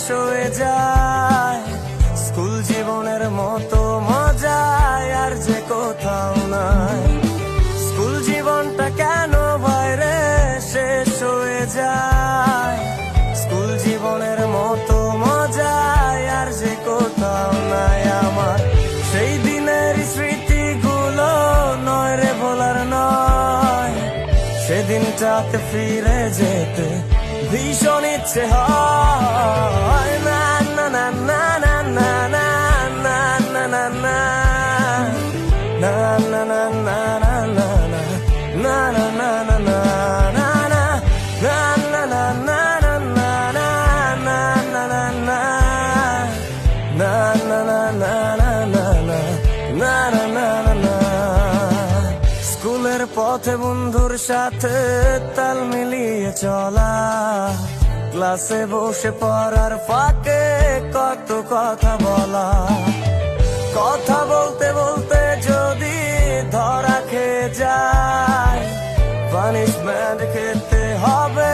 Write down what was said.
শেষ হয়ে যায়। স্কুল জীবনের মতো মজায় আর যে কোথাও নাই। স্কুল জীবনটা কেন বাইরে শেষ হয়ে যায়? স্কুল জীবনের মতো মজায় আর যে কোথাও নাই আমার। সেই দিনের স্মৃতিগুলো নয় রে বলার নয়। সেদিনটাতে ফিরে যেতে ভীষণ ইচ্ছে হয়। পথে বন্ধুর সাথে তাল মিলিয়ে চলা। ক্লাসে বসে পড়ার ফাঁকে কত কথা বলা। কথা বলতে বলতে যদি ধরা খেয়ে যায় পানিশমেন্ট খেতে হবে।